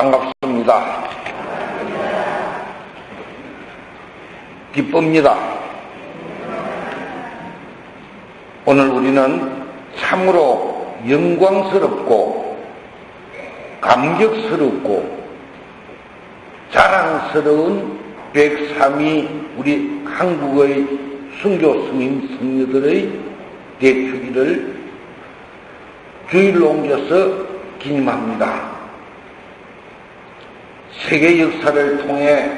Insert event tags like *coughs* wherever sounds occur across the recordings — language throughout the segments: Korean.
반갑습니다. 기쁩니다. 오늘 우리는 참으로 영광스럽고 감격스럽고 자랑스러운 103위 우리 한국의 순교 스님 성녀들의 대축일을 주일로 옮겨서 기념합니다. 세계 역사를 통해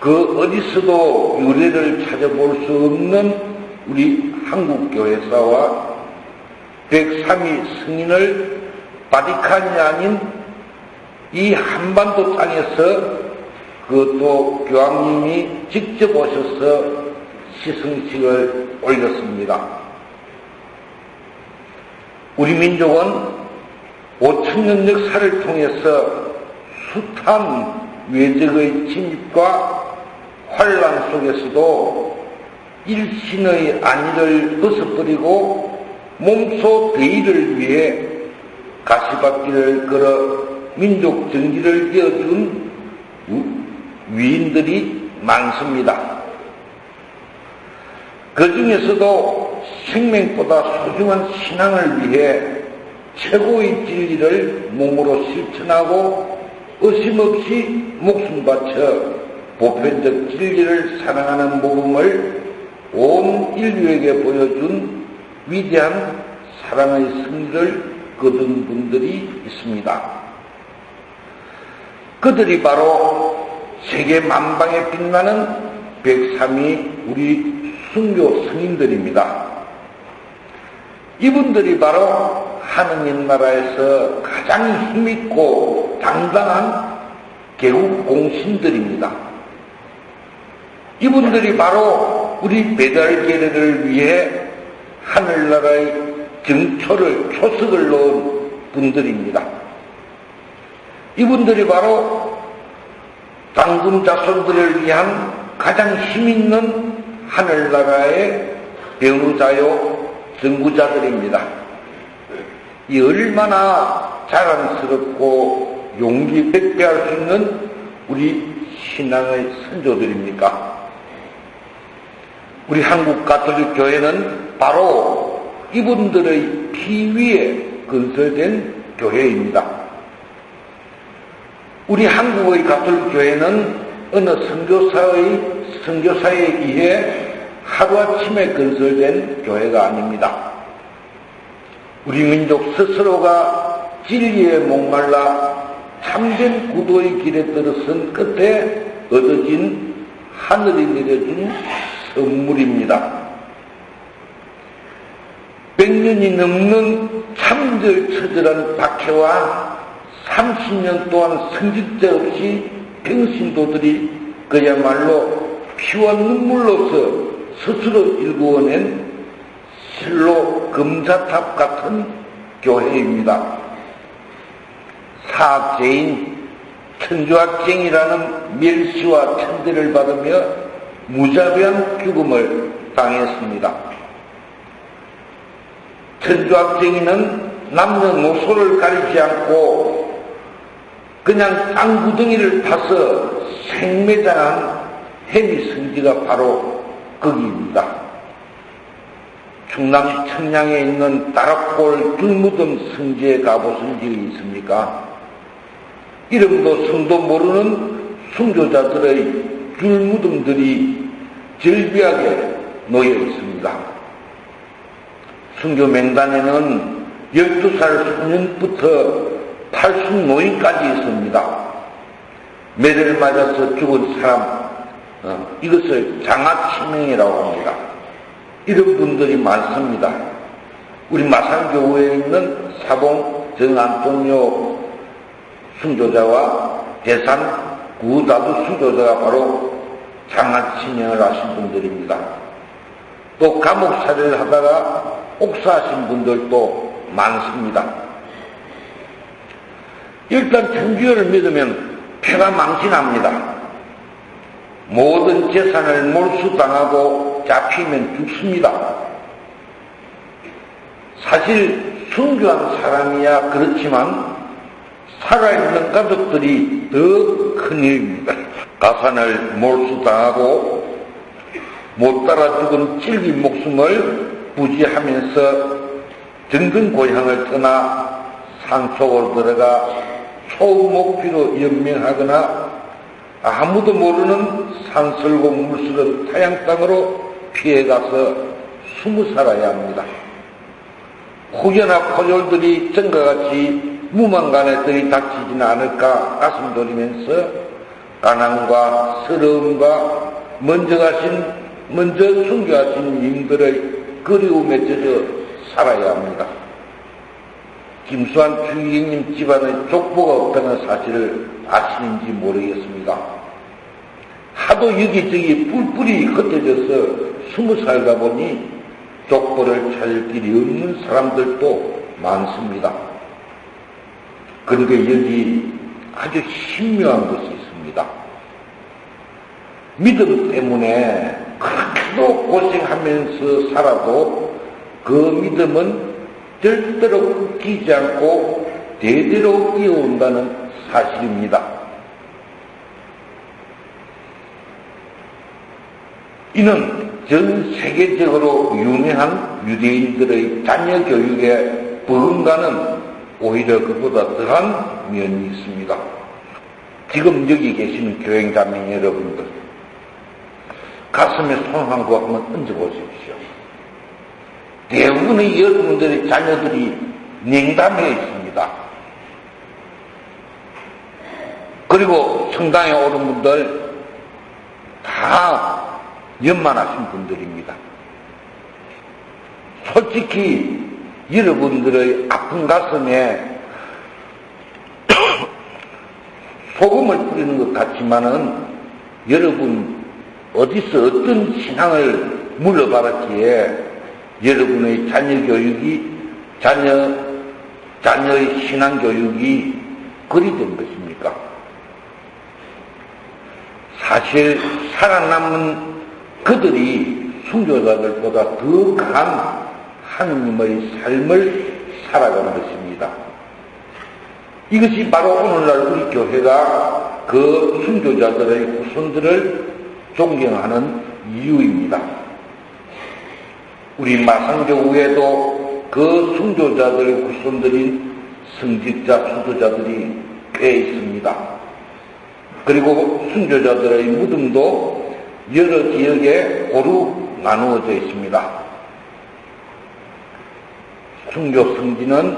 그 어디서도 유래를 찾아볼 수 없는 우리 한국교회사와 103위 승인을 바티칸이 아닌 이 한반도 땅에서 그것도 교황님이 직접 오셔서 시승식을 올렸습니다. 우리 민족은 5천년 역사를 통해서 숱한 외적의 침입과 환란 속에서도 일신의 안위를 벗어버리고 몸소 대의를 위해 가시밭길을 걸어 민족 정기를 이어준 위인들이 많습니다. 그 중에서도 생명보다 소중한 신앙을 위해 최고의 진리를 몸으로 실천하고 어심없이 목숨 바쳐 보편적 진리를 사랑하는 모범을 온 인류에게 보여준 위대한 사랑의 승리를 거둔 분들이 있습니다. 그들이 바로 세계 만방에 빛나는 103위 우리 순교 스님들입니다. 이분들이 바로 하느님 나라에서 가장 힘있고 당당한 개국 공신들입니다. 이분들이 바로 우리 배달계례를 위해 하늘나라의 정초를 초석을 놓은 분들입니다. 이분들이 바로 당군 자손들을 위한 가장 힘있는 하늘나라의 변호자요 정부자들입니다. 이 얼마나 자랑스럽고 용기 백배할 수 있는 우리 신앙의 선조들입니까? 우리 한국 가톨릭 교회는 바로 이분들의 피 위에 건설된 교회입니다. 우리 한국의 가톨릭 교회는 어느 선교사의 선교사에 의해 하루아침에 건설된 교회가 아닙니다. 우리 민족 스스로가 진리에 목말라 참된 구도의 길에 들어선 끝에 얻어진 하늘이 내려준 선물입니다. 100년이 넘는 참절처절한 박해와 30년 동안 성직자 없이 병신도들이 그야말로 피와 눈물로서 스스로 일구어낸 실로 금자탑 같은 교회입니다. 사학제인 천주학쟁이라는 멸시와 천대를 받으며 무자비한 죽음을 당했습니다. 천주학쟁이는 남녀노소를 가리지 않고 그냥 땅구덩이를 파서 생매장한 해미 성지가 바로 거기입니다. 충남 청량에 있는 따락골 귤무덤 성지에 가보신 적이 있습니까? 이름도 성도 모르는 순교자들의 귤무덤들이 절비하게 놓여 있습니다. 순교 맹단에는 12살 소년부터 팔순 노인까지 있습니다. 매를 맞아서 죽은 사람, 어, 이것을 장학치명이라고 합니다. 이런 분들이 많습니다. 우리 마산교회에 있는 사봉 정안동료 순교자와 대산 구다도 순교자가 바로 장학치명을 하신 분들입니다. 또 감옥살이를 하다가 옥사하신 분들도 많습니다. 일단 천주교를 믿으면 폐가 망신합니다. 모든 재산을 몰수당하고 잡히면 죽습니다. 사실 순교한 사람이야 그렇지만 살아있는 가족들이 더 큰 일입니다. 가산을 몰수당하고 못 따라 죽은 질긴 목숨을 부지하면서 정든 고향을 떠나 산속으로 들어가 초목피로 연명하거나 아무도 모르는 산설고 물스런 타양 땅으로 피해가서 숨어 살아야 합니다. 혹여나 포졸들이 전과 같이 무망간에 들이닥치지는 않을까 가슴 졸이면서 가난과 서러움과 먼저 가신, 먼저 숨겨하신 님들의 그리움에 젖어 살아야 합니다. 김수환 주의님 집안에 족보가 없다는 사실을 아시는지 모르겠습니다. 하도 여기저기 뿔뿔이 흩어져서 스무 살다 보니 족보를 찾을 길이 없는 사람들도 많습니다. 그런데 여기 아주 신묘한 것이 있습니다. 믿음 때문에 그렇게도 고생하면서 살아도 그 믿음은 절대로 끊기지 않고 대대로 이어온다는 사실입니다. 이는 전 세계적으로 유명한 유대인들의 자녀 교육에 버금가는 오히려 그보다 더한 면이 있습니다. 지금 여기 계시는 교행자매 여러분들, 가슴에 손한거 한번 얹어보십시오. 대부분의 여러분들의 자녀들이 냉담해 있습니다. 그리고 성당에 오는 분들 다 연만하신 분들입니다. 솔직히 여러분들의 아픈 가슴에 *coughs* 소금을 뿌리는 것 같지만은 여러분 어디서 어떤 신앙을 물러받았기에 여러분의 자녀 교육이 자녀 자녀의 신앙 교육이 그리 된 것입니까? 사실 살아남은 그들이 순교자들보다 더 강한 하느님의 삶을 살아가는 것입니다. 이것이 바로 오늘날 우리 교회가 그 순교자들의 후손들을 존경하는 이유입니다. 우리 마상교회에도 그 순교자들의 후손들인 성직자 수도자들이 꽤 있습니다. 그리고 순교자들의 무덤도 여러 지역에 고루 나누어져 있습니다. 순교 성지는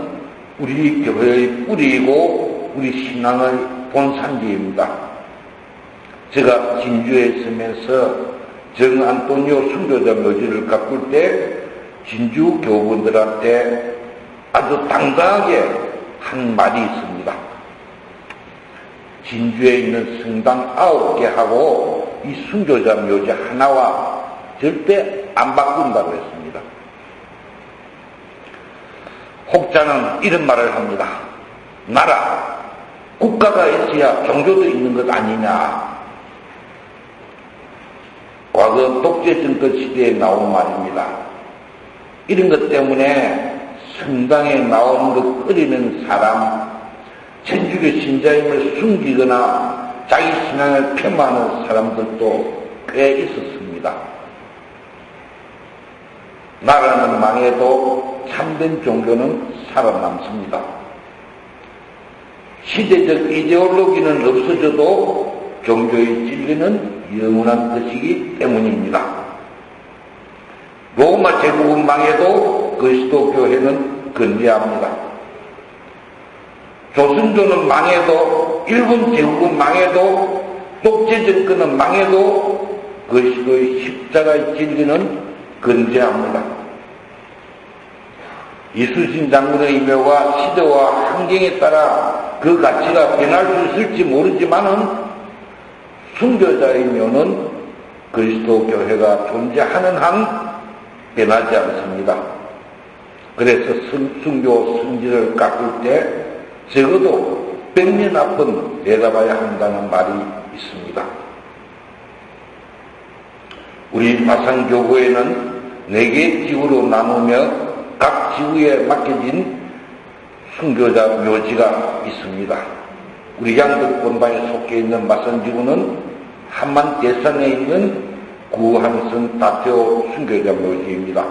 우리 교회의 뿌리이고 우리 신앙의 본산지입니다. 제가 진주에 있으면서 정안토니오 순교자 묘지를 가꿀 때 진주 교우분들한테 아주 당당하게 한 말이 있습니다. 진주에 있는 성당 아홉 개하고 이 순교자 묘지 하나와 절대 안 바꾼다고 했습니다. 혹자는 이런 말을 합니다. 나라, 국가가 있어야 종교도 있는 것 아니냐. 과거 독재 정권 시대에 나온 말입니다. 이런 것 때문에 성당에 나오는 것 끓이는 사람, 천주교 신자임을 숨기거나 자기 신앙을 폄하하는 사람들도 꽤 있었습니다. 나라는 망해도 참된 종교는 살아남습니다. 시대적 이데올로기는 없어져도 종교의 진리는 영원한 것이기 때문입니다. 로마 제국은 망해도 그리스도 교회는 건재합니다. 조선조는 망해도 일본 제국은 망해도 독재 정권은 망해도 그리스도의 십자가의 진리는 건재합니다. 이수신 장군의 묘가 시대와 환경에 따라 그 가치가 변할 수 있을지 모르지만은 순교자의 묘는 그리스도 교회가 존재하는 한 변하지 않습니다. 그래서 순교 성지를 깎을 때 적어도 백년 앞은 내다봐야 한다는 말이 있습니다. 우리 마산교구에는 네 개 지구로 나누며 각 지구에 맡겨진 순교자 묘지가 있습니다. 우리 양덕 본방에 속해 있는 마선지구는 한만 대산에 있는 구한선 다태오 순교자 묘지입니다.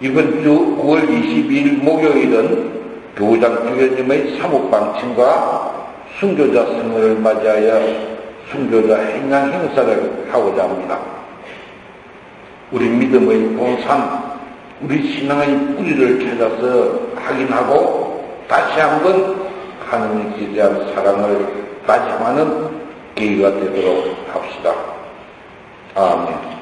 이번 주 9월 22일 목요일은 교장 주교님의 사목방침과 순교자 생일을 맞이하여 순교자 행양 행사를 하고자 합니다. 우리 믿음의 본산, 우리 신앙의 뿌리를 찾아서 확인하고 다시 한번 하느님께 대한 사랑을 다짐하는 계기가 되도록 합시다. 아멘.